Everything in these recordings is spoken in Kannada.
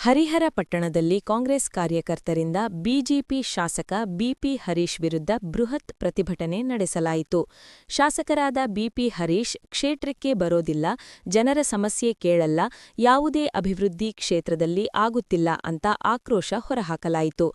ಹರಿಹರ ಪಟ್ಟಣದಲ್ಲಿ ಕಾಂಗ್ರೆಸ್ ಕಾರ್ಯಕರ್ತರಿಂದ ಬಿಜೆಪಿ ಶಾಸಕ ಬಿಪಿ ಹರೀಶ್ ವಿರುದ್ಧ ಬೃಹತ್ ಪ್ರತಿಭಟನೆ ನಡೆಸಲಾಯಿತು. ಶಾಸಕರಾದ ಬಿಪಿ ಹರೀಶ್, ಕ್ಷೇತ್ರಕ್ಕೆ ಬರೋದಿಲ್ಲ, ಜನರ ಸಮಸ್ಯೆ ಕೇಳಲ್ಲ, ಯಾವುದೇ ಅಭಿವೃದ್ಧಿ ಕ್ಷೇತ್ರದಲ್ಲಿ ಆಗುತ್ತಿಲ್ಲ ಅಂತ ಆಕ್ರೋಶ ಹೊರಹಾಕಲಾಯಿತು.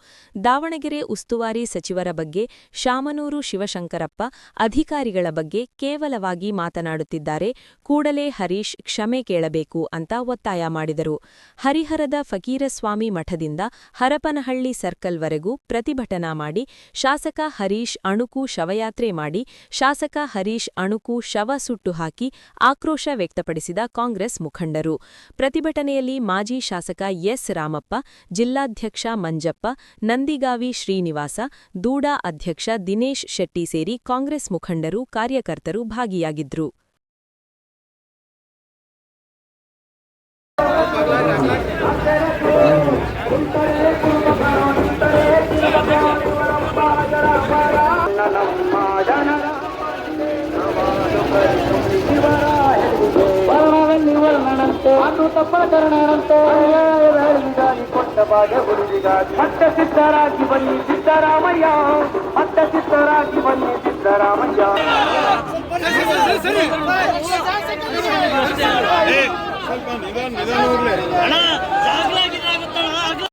ದಾವಣಗೆರೆ ಉಸ್ತುವಾರಿ ಸಚಿವರ ಬಗ್ಗೆ ಶಾಮನೂರು ಶಿವಶಂಕರಪ್ಪ ಅಧಿಕಾರಿಗಳ ಬಗ್ಗೆ ಕೇವಲವಾಗಿ ಮಾತನಾಡುತ್ತಿದ್ದಾರೆ. ಕೂಡಲೇ ಹರೀಶ್ ಕ್ಷಮೆ ಕೇಳಬೇಕು ಅಂತ ಒತ್ತಾಯ ಮಾಡಿದರು. ಹರಿಹರದ ಫಕೀರಸ್ವಾಮಿ ಮಠದಿಂದ ಹರಪನಹಳ್ಳಿ ಸರ್ಕಲ್ವರೆಗೂ ಪ್ರತಿಭಟನಾ ಮಾಡಿ, ಶಾಸಕ ಹರೀಶ್ ಅಣುಕು ಶವಯಾತ್ರೆ ಮಾಡಿ, ಶಾಸಕ ಹರೀಶ್ ಅಣುಕು ಶವ ಸುಟ್ಟು ಹಾಕಿ ಆಕ್ರೋಶ ವ್ಯಕ್ತಪಡಿಸಿದ ಕಾಂಗ್ರೆಸ್ ಮುಖಂಡರು. ಪ್ರತಿಭಟನೆಯಲ್ಲಿ ಮಾಜಿ ಶಾಸಕ ಎಸ್ ರಾಮಪ್ಪ, ಜಿಲ್ಲಾಧ್ಯಕ್ಷ ಮಂಜಪ್ಪ, ನಂದಿಗಾವಿ ಶ್ರೀನಿವಾಸ, ದೂಡಾ ಅಧ್ಯಕ್ಷ ದಿನೇಶ್ ಶೆಟ್ಟಿ ಸೇರಿ ಕಾಂಗ್ರೆಸ್ ಮುಖಂಡರು, ಕಾರ್ಯಕರ್ತರು ಭಾಗಿಯಾಗಿದ್ರು. ಮತ್ತೆ ಸಿದ್ಧರಾಗಿ ಬನ್ನಿ ಸಿದ್ದರಾಮಯ್ಯ ಮತ್ತೆ ಸಿದ್ಧರಾಗಿ ಬನ್ನಿ ಸಿದ್ದರಾಮಯ್ಯ ಸ್ವಲ್ಪ ನಿಧಾನ ನಿಧಾನ ಹೋಗ್ಲಿ